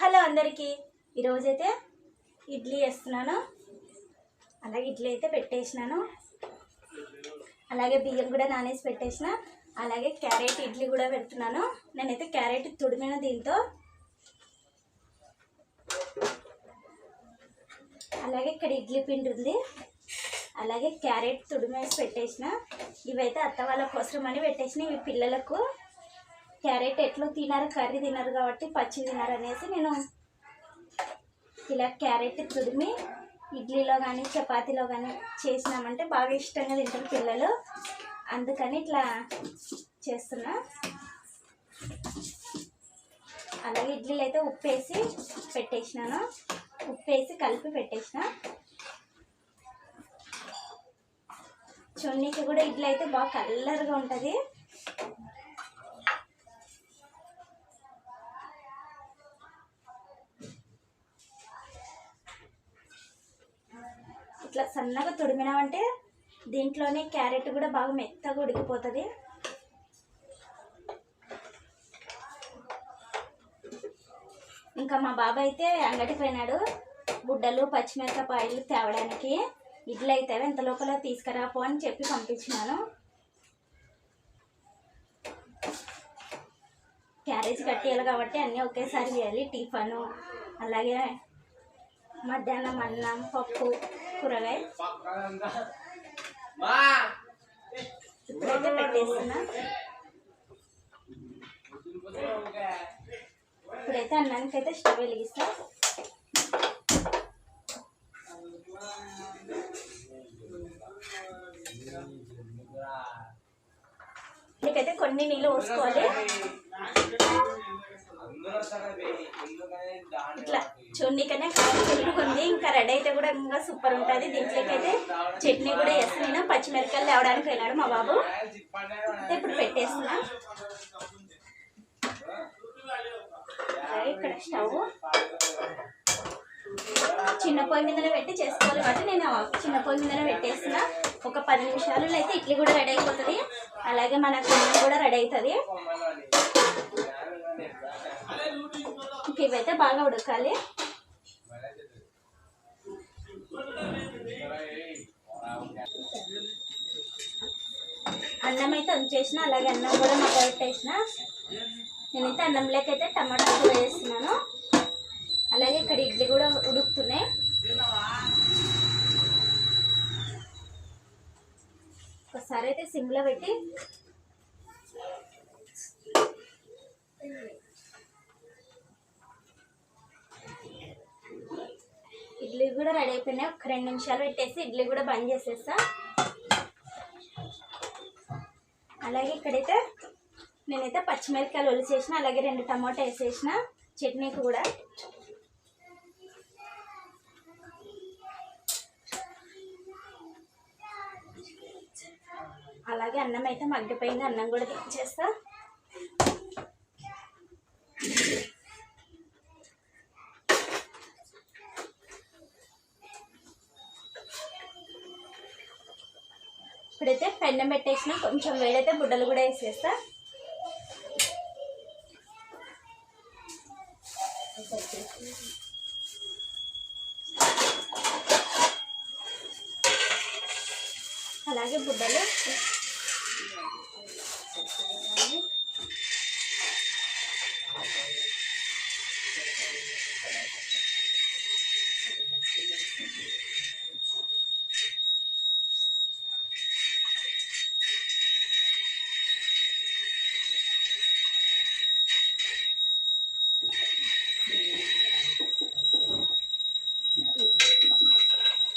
Hello అందరికీ. ఈరోజైతే ఇడ్లీ వేస్తున్నాను. అలాగే ఇడ్లీ అయితే పెట్టేసినాను. అలాగే బియ్యం కూడా నానేసి పెట్టేసిన. అలాగే క్యారెట్ ఇడ్లీ కూడా పెడుతున్నాను. నేనైతే క్యారెట్ తుడిమిన దీంతో. అలాగే ఇక్కడ ఇడ్లీ పిండి ఉంది. అలాగే క్యారెట్ తుడిమేసి పెట్టేసిన. ఇవైతే అత్త వాళ్ళ కోసం అని పెట్టేసిన. ఇవి పిల్లలకు. క్యారెట్ ఎట్లా తినరు కర్రీ తినరు కాబట్టి పచ్చి తినరు అనేసి నేను ఇలా క్యారెట్ తురిమి ఇడ్లీలో కానీ చపాతీలో కానీ చేసినామంటే బాగా ఇష్టంగా తింటారు పిల్లలు. అందుకని ఇట్లా చేస్తున్నా. అలాగే ఇడ్లీలు అయితే ఉప్పు వేసి పెట్టేసినాను. ఉప్పు వేసి కలిపి పెట్టేసిన. చున్నీకి కూడా ఇడ్లీ అయితే బాగా కలర్గా ఉంటుంది. ఇట్లా సన్నగా తుడిమినామంటే దీంట్లోనే క్యారెట్ కూడా బాగా మెత్తగా ఉడికిపోతుంది. ఇంకా మా బాబాయ్ అయితే అంగడికి పోయినాడు. గుడ్డలు పచ్చిమిరపకాయలు తేవడానికి. ఇడ్లు అయితే ఎంత లోపల తీసుకురాపో అని చెప్పి పంపించినాను. క్యారేజ్ కట్టేయాలి కాబట్టి అన్నీ ఒకేసారి వేయాలి. టిఫను అలాగే మధ్యాహ్నం అన్నం పప్పు. కూరగాయ? ఇప్పుడైతే పెట్టేస్తున్నా. ఇప్పుడైతే అన్నానికి అయితే స్టవ్ వెలిగిస్తా. నీకైతే కొన్ని నీళ్ళు పోసుకోవాలి. ఇట్లా చూడనీకనే ఇంకా రెడీ అయితే కూడా ఇంకా సూపర్ ఉంటుంది. దీంట్లోకి అయితే చట్నీ కూడా వేస్తాను నేను పచ్చిమిరపకాయలు తేవడానికి వెళ్ళాడు మా బాబు. అయితే ఇప్పుడు పెట్టేస్తున్నా. ఇక్కడ స్టవ్. చిన్న పొయ్యి మీదనే పెట్టి చేసుకోవాలి కాబట్టి నేను చిన్న పొయ్యి మీదనే పెట్టేస్తున్నా. ఒక పది నిమిషాలలో అయితే ఇడ్లీ కూడా రెడీ అయిపోతుంది. అలాగే మన అన్నం కూడా రెడీ అవుతుంది ఇంక ఇవైతే బాగా ఉడకాలి. అన్నం అయితే ఉంచేసిన అలాగే అన్నం కూడా మగ్గ పెట్టేసిన నేనైతే అన్నంలోకి అయితే టమాటా కూడా వేస్తున్నాను. అలాగే ఇక్కడ ఇడ్లీ కూడా ఉడుకుతున్నాయి. ఒకసారి అయితే సిమ్లో పెట్టి కూడా రెడీ అయిపోయినాయి. ఒక రెండు నిమిషాలు పెట్టేసి ఇడ్లీ కూడా బంద్ చేసేస్తా. అలాగే ఇక్కడైతే నేనైతే పచ్చిమిరపకాయలు ఒలిచేసిన అలాగే రెండు టమాటా వేసేసిన చట్నీ కూడా. అలాగే అన్నం అయితే మగ్గిపోయింది అన్నం కూడా దించేస్తా ఇప్పుడైతే పెన్నం పెట్టేసిన కొంచెం వేడైతే బుడ్డలు కూడా వేసేస్తా. అలాగే బుడ్డలు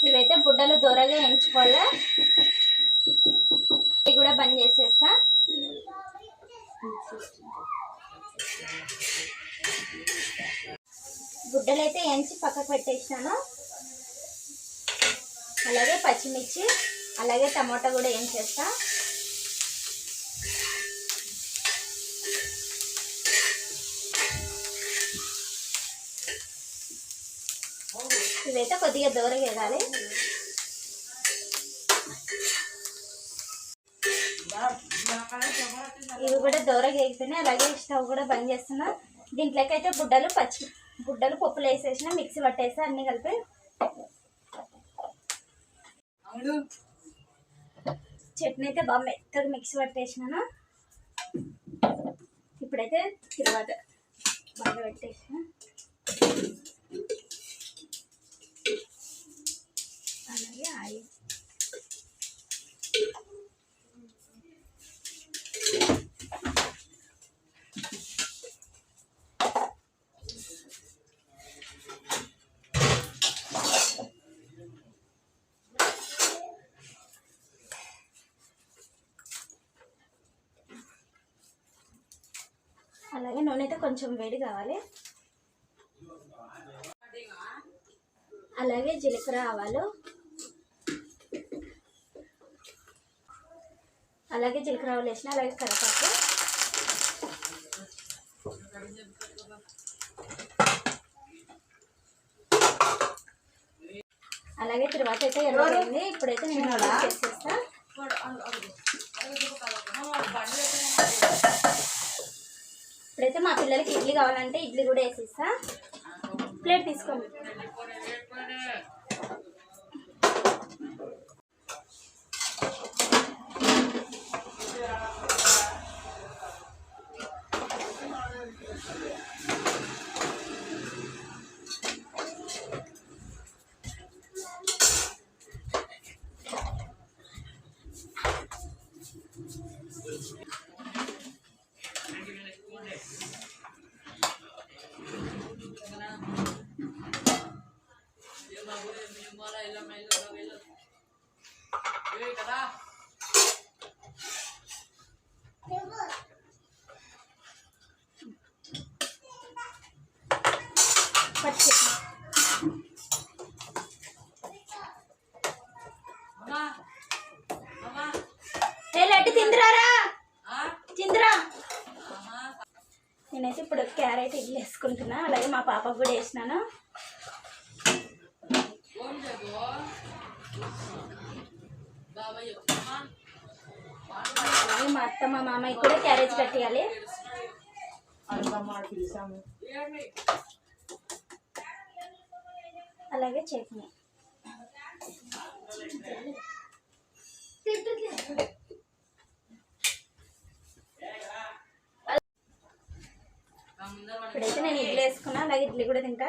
ఇవైతే బుడ్డలు దూరగా ఎంచుకోవాలా ఇవి కూడా బంద్ చేసేస్తా గుడ్డలు అయితే ఎంచి పక్కకు పెట్టేసినాను అలాగే పచ్చిమిర్చి అలాగే టమాటా కూడా ఏం చేస్తా? ఇవైతే కొద్దిగా దూరగా ఎగాలి ఇవి కూడా దూరగా వేగిపోయినాయి. అలాగే స్టవ్ కూడా బంద్ చేస్తున్నా. దీంట్లోకి అయితే బుడ్డలు పచ్చి గుడ్డలు పప్పులు వేసేసిన మిక్సీ పట్టేసి అన్నీ కలిపి చట్నీ అయితే బాగా మెత్తగా మిక్సీ పట్టేసినాను. ఇప్పుడైతే తర్వాత బాగా పెట్టేసిన అలాగే ఆయిల్ అలాగే నూనె అయితే కొంచెం వేడి కావాలి. అలాగే జీలకర్ర ఆవాలు. అలాగే జీలకర్ర ఆవాలు వేసిన అలాగే కరపాకు అలాగే తర్వాత అయితే ఇప్పుడైతే నేను చేసేస్తా. ఇప్పుడైతే మా పిల్లలకి ఇడ్లీ కావాలంటే ఇడ్లీ కూడా వేసిస్తా. ప్లేట్ తీసుకోండి. నేనైతే ఇప్పుడు క్యారెట్ ఇడ్లీ వేసుకుంటున్నా అలాగే మా పాపకు కూడా వేసినాను. అలాగే మా అత్త మా మామయ్య కూడా క్యారేజ్ కట్టేయాలి. అలాగే చట్నీ ఇప్పుడైతే నేను ఇడ్లీ వేసుకున్నా అలాగే ఇడ్లీ కూడా తింటా.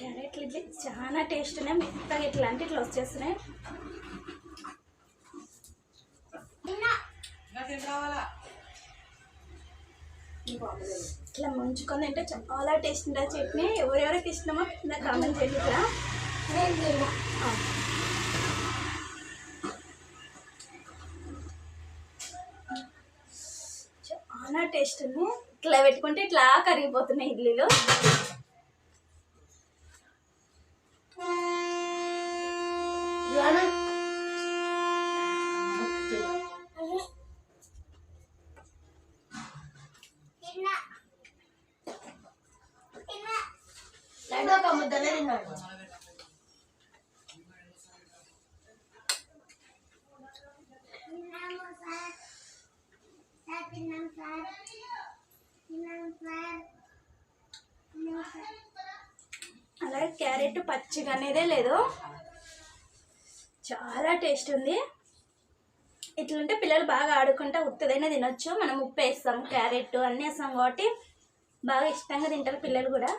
క్యారెట్ ఇడ్లీ చాలా టేస్ట్ ఉన్నాయి. మెత్తగా ఇట్లాంటి ఇట్లా వచ్చేస్తున్నాయి. ఇట్లా ముంచుకొని తింటే చాలా టేస్ట్ ఉంటుంది. చట్నీ ఎవరెవరికి ఇష్టమో నాకు కామెంట్ చేయండి. చాలా టేస్ట్ ఉంది. ఇట్లా పెట్టుకుంటే ఇట్లా కరిగిపోతున్నాయి ఇడ్లీలు లడ్డు ఒక ముద్దనే తిన్నాడు అలాగే క్యారెట్ పచ్చిగా అనేదే లేదు. చాలా టేస్ట్ ఉంది. ఇట్లుంటే పిల్లలు బాగా ఆడుకుంటా ఉత్తదైనా తినొచ్చు. మనం ఉప్పు వేస్తాం క్యారెట్ అన్నీ వేస్తాం కాబట్టి బాగా ఇష్టంగా తింటారు పిల్లలు కూడా.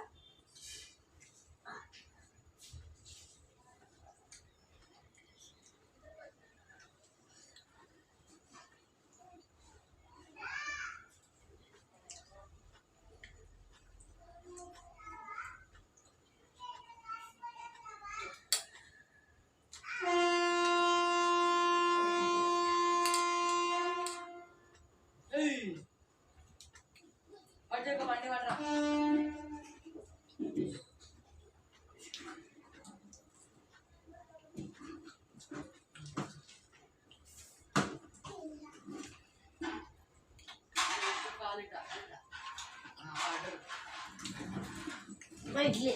ఇడ్లీ.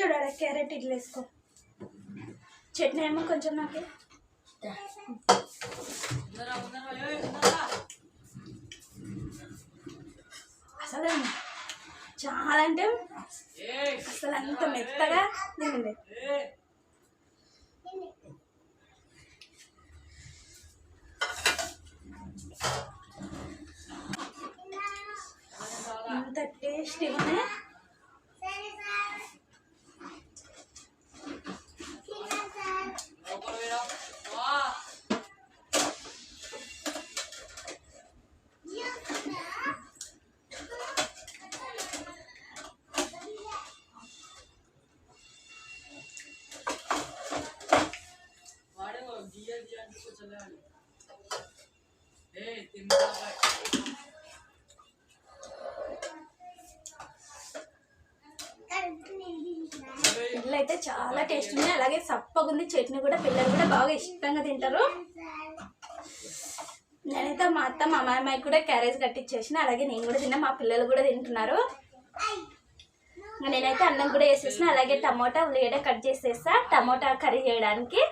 చూడాడ క్యారెట్ ఇడ్లీ వేసుకో. చట్నీ ఏమో కొంచెం నాకు. అసలు చాలా అంటే అసలు అంత మెత్తగా తినండి టేస్ట్ ఉన్నాయి. అలాగే సప్పగా ఉంది. చట్నీ కూడా పిల్లలు కూడా బాగా ఇష్టంగా తింటారు. నేనైతే మా అత్త మా అమ్మాయి కూడా క్యారేజ్ కట్టించేసిన అలాగే నేను కూడా తిన్నా. మా పిల్లలు కూడా తింటున్నారు. నేనైతే అన్నం కూడా వేసేసిన. అలాగే టమోటా ఉల్లిగడ్డ కట్ చేసేస్తా టమోటా కర్రీ చేయడానికి.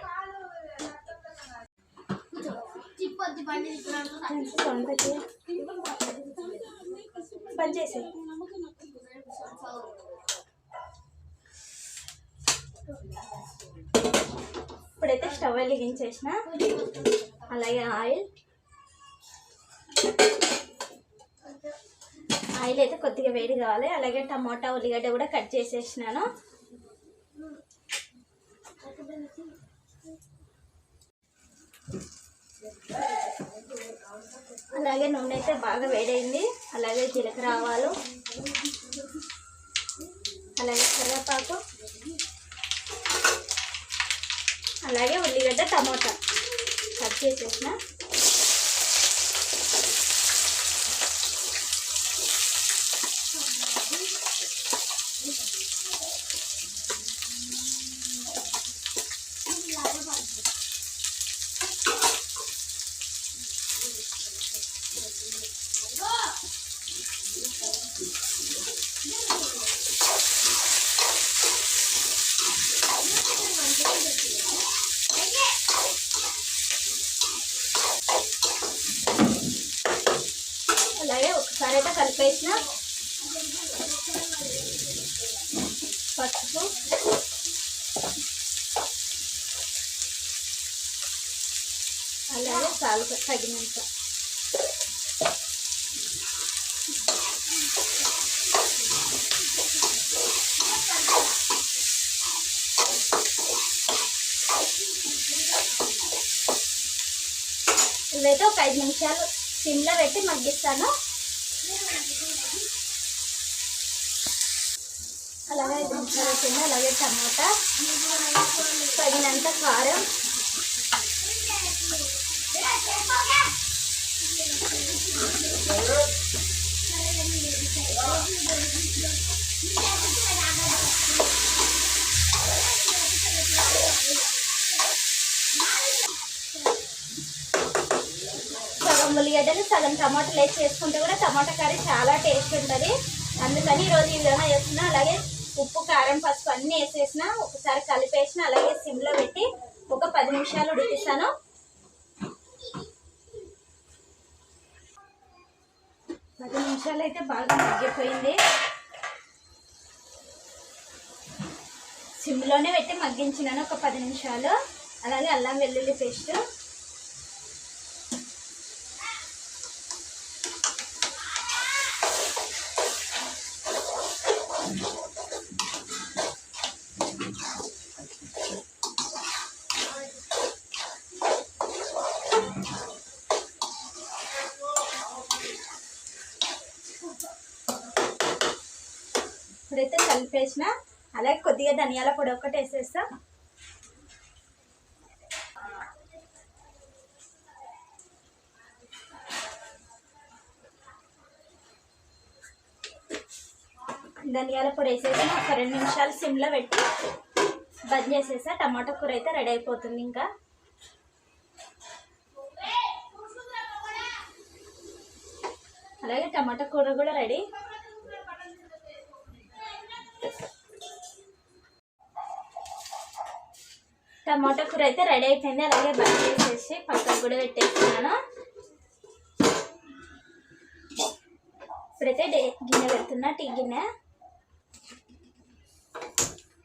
పని చేసే ఇప్పుడైతే స్టవ్ వెలిగించేసిన. అలాగే ఆయిల్. ఆయిల్ అయితే కొద్దిగా వేడి కావాలి. అలాగే టమోటా ఉల్లిగడ్డ కూడా కట్ చేసేసినాను. అలాగే నూనె అయితే బాగా వేడైంది. అలాగే జీలకర్ర ఆవాలు. అలాగే కరివేపాకు. అలాగే ఉల్లిగడ్డ టమోటా. కట్ చేసేసిన. అలాగే ఒకసారి అయితే కలిపేసిన పసుపు. అలాగే సాల్ట్ తగినంత. ఇవైతే ఒక ఐదు నిమిషాలు సిమ్లో పెట్టి మగ్గిస్తాను. అలాగే ఐదు నిమిషాలు వచ్చింది అలాగే టమాటా తగినంత కారం సగం సగం టమాటాలు వేసి చేసుకుంటే కూడా టమాటా కర్రీ చాలా టేస్ట్ ఉంటుంది. అందుకని ఈరోజు ఈ విధంగా చేస్తున్నా. అలాగే ఉప్పు కారం పసుపు అన్నీ వేసేసిన ఒకసారి కలిపేసిన అలాగే సిమ్లో పెట్టి ఒక పది నిమిషాలు ఉడికిస్తాను. పది నిమిషాలు అయితే బాగా మగ్గిపోయింది. సిమ్లోనే పెట్టి మగ్గించినాను ఒక పది నిమిషాలు. అలాగే అల్లం వెల్లుల్లి పేస్ట్ ఇప్పుడైతే కలిపేసిన. అలాగే కొద్దిగా ధనియాల పొడి ఒకటి వేసేస్తా. ధనియాల పొడి వేసేసి ఒక రెండు నిమిషాలు సిమ్లో పెట్టి బంద్ చేసేసా. టమాటా కూర అయితే రెడీ అయిపోతుంది ఇంకా. అలాగే టమాటా కూర కూడా రెడీ. టమాటా కూర అయితే రెడీ అయిపోయింది. అలాగే బంద్ చేసేసి పక్కకు కూడా పెట్టేస్తున్నాను. ఇప్పుడైతే డే గిన్నె పెడుతున్నా టీ గిన్నె.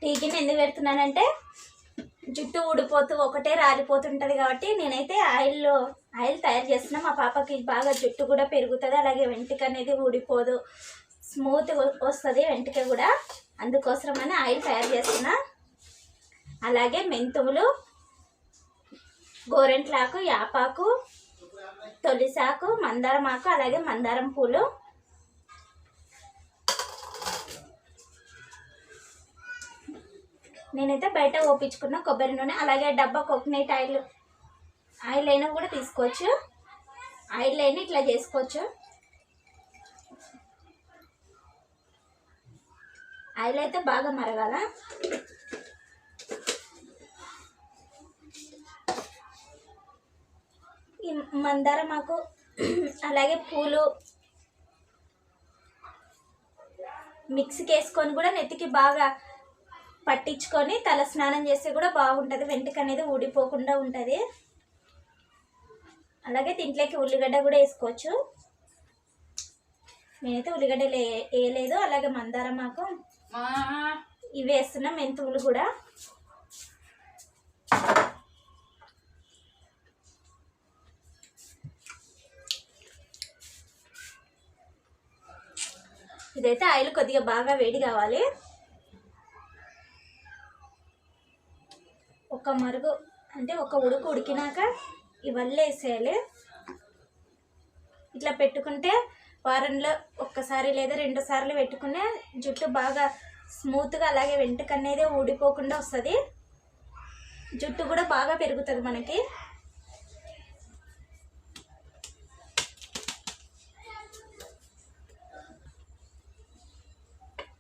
టీ గిన్నె ఎందుకు పెడుతున్నానంటే జుట్టు ఊడిపోతూ ఒకటే రాలిపోతుంటుంది కాబట్టి నేనైతే ఆయిల్లో ఆయిల్ తయారు చేస్తున్నా. మా పాపకి బాగా జుట్టు కూడా పెరుగుతుంది అలాగే వెంట్రుక అనేది ఊడిపోదు. స్మూత్ వస్తుంది వెంట్రుక కూడా. అందుకోసమని ఆయిల్ తయారు చేస్తున్నా. అలాగే మెంతువులు గోరెంట్లాకు యాపాకు తొలిసాకు మందారం ఆకు అలాగే మందారం పూలు. నేనైతే బయట ఓపించుకున్న కొబ్బరి నూనె అలాగే డబ్బా కోకోనట్ ఆయిల్ ఆయిల్ అయినా కూడా తీసుకోవచ్చు. ఆయిల్ అయినా ఇట్లా చేసుకోవచ్చు. ఆయిల్ అయితే బాగా మరగాల. మందారం ఆకు అలాగే పూలు మిక్సీకి వేసుకొని కూడా నెత్తికి బాగా పట్టించుకొని తల స్నానం చేస్తే కూడా బాగుంటుంది. వెంట్రుక అనేది ఊడిపోకుండా ఉంటుంది. అలాగే దీంట్లోకి ఉల్లిగడ్డ కూడా వేసుకోవచ్చు. నేనైతే ఉల్లిగడ్డ వేయలేదు. అలాగే మందారం ఆకు ఇవి వేస్తున్నా. మెంతువులు కూడా. ఇదైతే ఆయిల్ కొద్దిగా బాగా వేడి కావాలి. ఒక మరుగు అంటే ఒక ఉడుకు ఉడికినాక ఇవన్నీ వేసేయాలి. ఇట్లా పెట్టుకుంటే వారంలో ఒక్కసారి లేదా రెండు సార్లు పెట్టుకునే జుట్టు బాగా స్మూత్గా అలాగే వెంటకనేది ఊడిపోకుండా వస్తుంది. జుట్టు కూడా బాగా పెరుగుతుంది మనకి.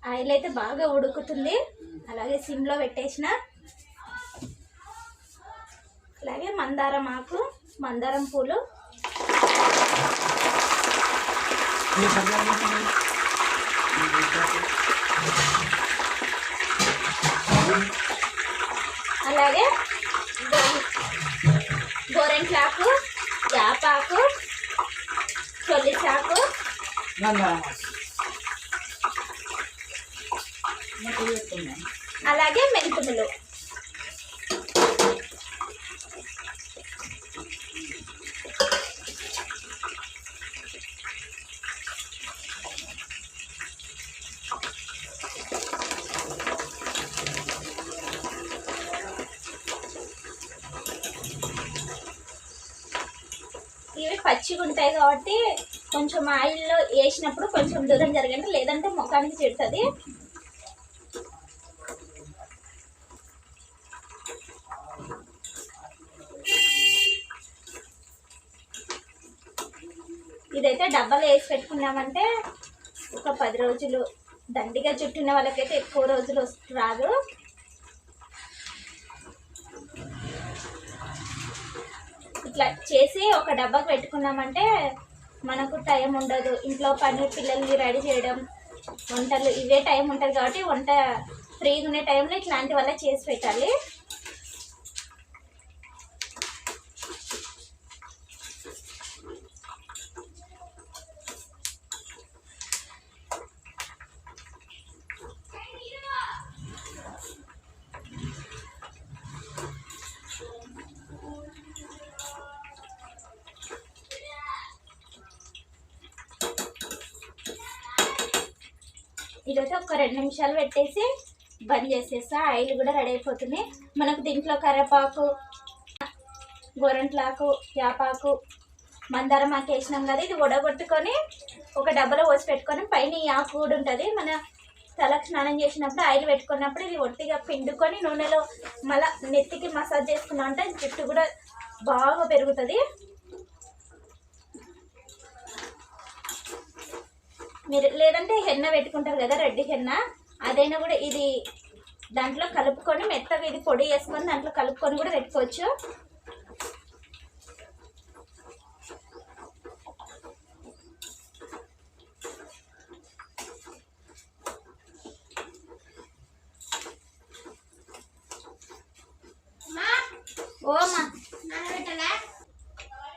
ఆయిల్ అయితే బాగా ఉడుకుతుంది. అలాగే సిమ్లో పెట్టేసిన. అలాగే మందారం ఆకు మందారం పూలు. అలాగే గోరెంట్లాకు యాపాకు చొల్లిసాకు అలాగే ఇవి పచ్చిగా ఉంటాయి కాబట్టి కొంచెం ఆయిల్లో వేసినప్పుడు కొంచెం దూరం జరగండి లేదంటే ముఖానికి చెడుతుంది. ఇదైతే డబ్బాలో వేసి పెట్టుకున్నామంటే ఒక పది రోజులు దండిగా చుట్టిన వాళ్ళకైతే ఎక్కువ రోజులు రాదు. ఇట్లా చేసి ఒక డబ్బా పెట్టుకున్నామంటే మనకు టైం ఉండదు. ఇంట్లో పని పిల్లల్ని రెడీ చేయడం వంటలు ఇవే టైం ఉంటుంది కాబట్టి వంట ఫ్రీగా ఉండే టైంలో ఇట్లాంటి వల్ల చేసి పెట్టాలి. ఇదైతే ఒక రెండు నిమిషాలు పెట్టేసి బంద్ చేసేస్తా ఆయిల్ కూడా రెడీ అయిపోతుంది మనకు దీంట్లో కరివేపాకు గోరంట్లాకు యాపాకు మందారం ఆకు వేసినాం కదా ఇది ఉడగొట్టుకొని ఒక డబ్బాలో పోసి పెట్టుకొని పైన ఈ ఆకు కూడా ఉంటుంది. మన తలకు స్నానం చేసినప్పుడు ఆయిల్ పెట్టుకున్నప్పుడు ఇది ఒట్టిగా పిండుకొని నూనెలో మళ్ళీ నెత్తికి మసాజ్ చేసుకున్నామంటే జుట్టు కూడా బాగా పెరుగుతుంది. మీరు లేదంటే హెన్న పెట్టుకుంటారు కదా రెడ్డి హెన్న. అదైనా కూడా ఇది దాంట్లో కలుపుకొని మెత్తగా ఇది పొడి వేసుకొని దాంట్లో కలుపుకొని కూడా పెట్టుకోవచ్చు.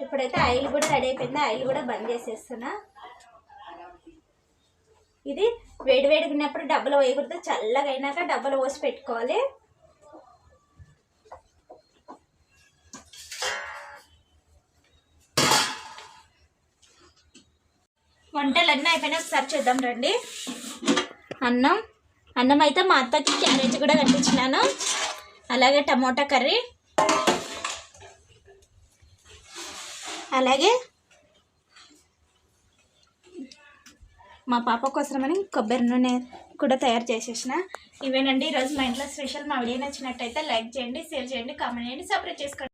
ఇప్పుడైతే ఆయిల్ కూడా రెడీ అయిపోయింది. ఆయిల్ కూడా బంద్ చేసేస్తున్నా. ఇది వేడి వేడిగా ఉన్నప్పుడు డబ్బులు వేయకూడదు చల్లగా అయినాక డబ్బులు పోసి పెట్టుకోవాలి. వంటలు అన్నీ అయిపోయినా ఒకసారి చూద్దాం రండి. అన్నం అన్నం అయితే మా అత్తకి క్యారెట్ కూడా కట్టించినాను. అలాగే టమోటా కర్రీ. అలాగే మా పాప కోసమని కొబ్బరి నూనె కూడా తయారు చేసేసిన. ఇవేనండి ఈరోజు మా ఇంట్లో స్పెషల్ మా వీడియో నచ్చినట్టయితే లైక్ చేయండి షేర్ చేయండి కామెంట్ చేయండి సపరేట్ చేసుకోండి.